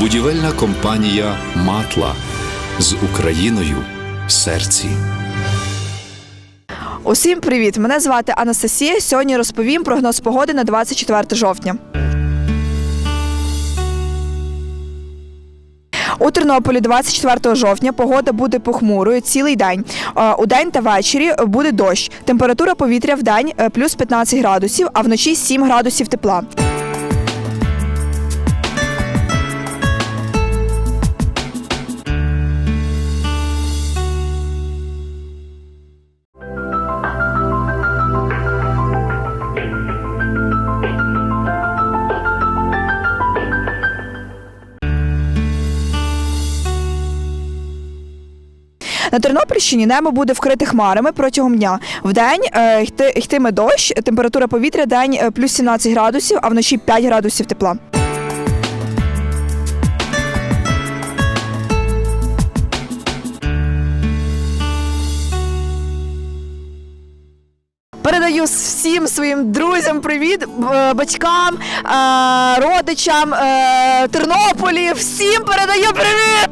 Будівельна компанія Матла з Україною в серці. Усім привіт! Мене звати Анастасія. Сьогодні розповім прогноз погоди на 24 жовтня. У Тернополі 24 жовтня погода буде похмурою цілий день. Е, У день та ввечері буде дощ. Температура повітря в день е, плюс 15 градусів, а вночі 7 градусів тепла. На Тернопільщині небо буде вкрите хмарами протягом дня. Вдень е, йти- йтиме дощ, температура повітря день е, плюс 17 градусів, а вночі 5 градусів тепла. Передаю всім своїм друзям привіт, батькам, е, родичам, е, Тернополі. Всім передаю привіт!